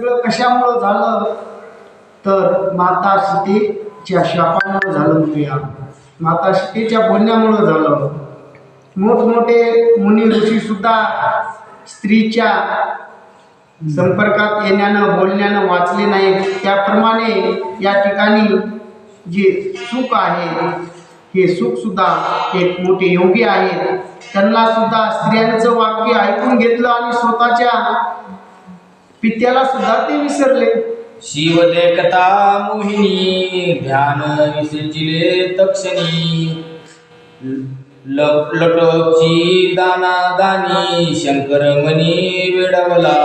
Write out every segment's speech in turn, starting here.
सगळं कशामुळं झालं? तर माता सीतेच्या शापामुळं झालं म्हणूया माता सीतेच्या बोलण्यामुळं झालं. मोठमोठे मुनी ऋषी सुद्धा स्त्रीच्या संपर्कात येण्यानं बोलण्यानं वाचले नाही त्याप्रमाणे या ठिकाणी जे सुख आहे हे सुख सुद्धा एक मोठे योगी आहेत. त्यांना सुद्धा स्त्रियांचं वाक्य ऐकून घेतलं आणि स्वतःच्या पित्याला सुद्धा ते विसरले. शिवदेकता मोहिनी ध्यान विसर्जिले तक्षणी. ल- लटोची दाना दानी शंकर मनी वेडवला.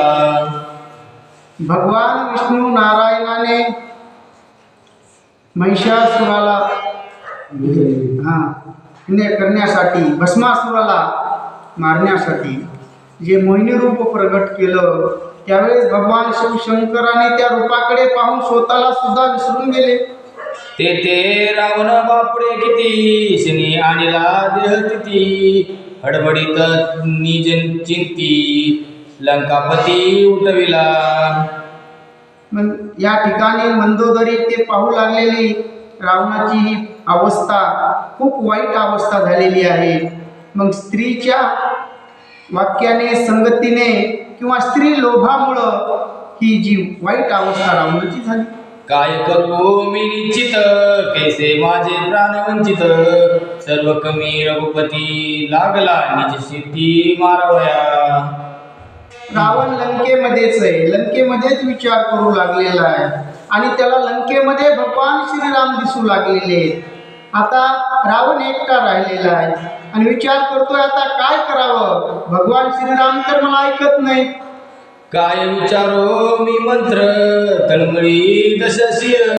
भगवान विष्णू नारायणाने महिषासुराला हा करण्यासाठी भस्मासुराला मारण्यासाठी जे मोहिनी रूप प्रगट केलं त्यावेळेस भगवान शिवशंकराने त्या रूपाकडे पाहून स्वतःला सुद्धा विसरून गेले. ते ते रावण बापडे किती शनी आणला देह तिथी हडबडीत निजन चिंती लंकापती उठविला. या ठिकाणी मंदोदरी ते पाहू लागलेली रावणाची ही अवस्था खूप वाईट अवस्था झालेली आहे. मग स्त्रीच्या वाक्याने संगतीने किंवा स्त्री लोभामुळं ही जी वाईट अवस्था रावणाची झाली. काय करू मी निश्चित? कैसे माझे प्राण वंचित? सर्व कमी रघुपती लागला निज सिद्धी मारवया. रावण लंकेमध्येच आहे. लंकेमध्येच विचार करू लागलेला आहे. आणि त्याला लंकेमध्ये भगवान श्रीराम दिसू लागलेले आहेत. आता रावण एकटा राहिलेला आहे. आणि विचार करतोय आता काय करावं? भगवान श्रीराम तर मला ऐकत नाही काय विचारो मी मंत्र तळमळी दशशिर